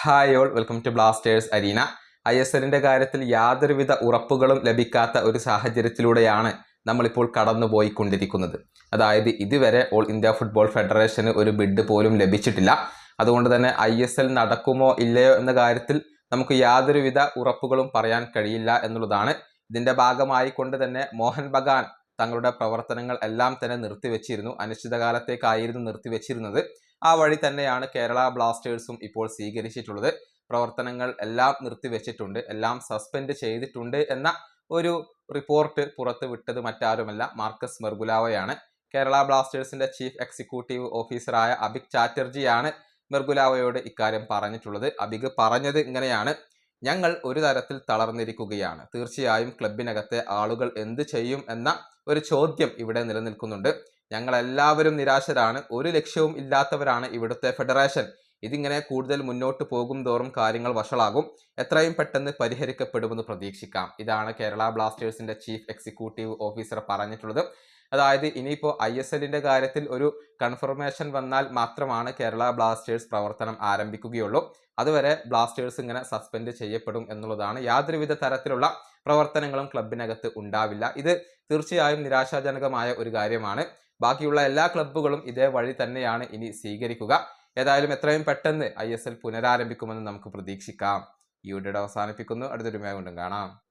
Hi all welcome to Blasters arena I S എല്ലിന്റെ കാര്യത്തിൽ യാതൊരുവിധ ഉറപ്പുകളും ലഭിക്കാത്ത ഒരു സാഹചര്യത്തിലൂടെയാണ് നമ്മളിപ്പോൾ കടന്നുപോയിക്കൊണ്ടിരിക്കുന്നത്. അതായത് ഇതുവരെ ഓൾ ഇന്ത്യ ഫുട്ബോൾ ഫെഡറേഷന് ഒരു ബിഡ് പോലും ലഭിച്ചിട്ടില്ല. അതുകൊണ്ട് തന്നെ ഐ എസ് എൽ നടക്കുമോ ഇല്ലയോ എന്ന കാര്യത്തിൽ നമുക്ക് യാതൊരുവിധ ഉറപ്പുകളും പറയാൻ കഴിയില്ല എന്നുള്ളതാണ്. ഇതിന്റെ ഭാഗമായി കൊണ്ട് തന്നെ മോഹൻ ബഗാൻ തങ്ങളുടെ പ്രവർത്തനങ്ങൾ എല്ലാം തന്നെ നിർത്തിവെച്ചിരുന്നു. അനിശ്ചിതകാലത്തേക്കായിരുന്നു നിർത്തിവെച്ചിരുന്നത്. ആ വഴി തന്നെയാണ് കേരള ബ്ലാസ്റ്റേഴ്സും ഇപ്പോൾ സ്വീകരിച്ചിട്ടുള്ളത്. പ്രവർത്തനങ്ങൾ എല്ലാം നിർത്തിവെച്ചിട്ടുണ്ട്. എല്ലാം സസ്പെൻഡ് ചെയ്തിട്ടുണ്ട് എന്ന ഒരു റിപ്പോർട്ട് പുറത്ത് വിട്ടത് മറ്റാരുമല്ല മാർക്കസ് മെർഗുലാവയാണ്. കേരള ബ്ലാസ്റ്റേഴ്സിന്റെ ചീഫ് എക്സിക്യൂട്ടീവ് ഓഫീസറായ അബിക് ചാറ്റർജിയാണ് മെർഗുലാവയോട് ഇക്കാര്യം പറഞ്ഞിട്ടുള്ളത്. അബിക് പറഞ്ഞത് ഇങ്ങനെയാണ്. ഞങ്ങൾ ഒരു തരത്തിൽ തളർന്നിരിക്കുകയാണ്. തീർച്ചയായും ക്ലബിനകത്തെ ആളുകൾ എന്ത് ചെയ്യും? എന്ന ഒരു ചോദ്യം ഇവിടെ നിലനിൽക്കുന്നുണ്ട്. ഞങ്ങൾ എല്ലാവരും നിരാശരാണ്. ഒരു ലക്ഷ്യവും ഇല്ലാത്തവരാണ് ഇവിടുത്തെ ഫെഡറേഷൻ. ഇതിങ്ങനെ കൂടുതൽ മുന്നോട്ട് പോകും തോറും കാര്യങ്ങൾ വഷളാകും. എത്രയും പെട്ടെന്ന് പരിഹരിക്കപ്പെടുമെന്ന് പ്രതീക്ഷിക്കാം. ഇതാണ് കേരള ബ്ലാസ്റ്റേഴ്സിന്റെ ചീഫ് എക്സിക്യൂട്ടീവ് ഓഫീസർ പറഞ്ഞിട്ടുള്ളത്. അതായത് ഇനിയിപ്പോൾ ഐ എസ് എല്ലിന്റെ കാര്യത്തിൽ ഒരു കൺഫർമേഷൻ വന്നാൽ മാത്രമാണ് കേരള ബ്ലാസ്റ്റേഴ്സ് പ്രവർത്തനം ആരംഭിക്കുകയുള്ളൂ. അതുവരെ ബ്ലാസ്റ്റേഴ്സ് ഇങ്ങനെ സസ്പെൻഡ് ചെയ്യപ്പെടും എന്നുള്ളതാണ് യാതൊരുവിധ തരത്തിലുള്ള പ്രവർത്തനങ്ങളും ക്ലബിനകത്ത് ഉണ്ടാവില്ല. ഇത് തീർച്ചയായും നിരാശാജനകമായ ഒരു കാര്യമാണ്. ബാക്കിയുള്ള എല്ലാ ക്ലബ്ബുകളും ഇതേ വഴി തന്നെയാണ് ഇനി സ്വീകരിക്കുക. ഏതായാലും എത്രയും പെട്ടെന്ന് ഐ പുനരാരംഭിക്കുമെന്ന് നമുക്ക് പ്രതീക്ഷിക്കാം. ഈ വീഡിയോ അവസാനിപ്പിക്കുന്നു. അടുത്തൊരു മേ കൊണ്ടും കാണാം.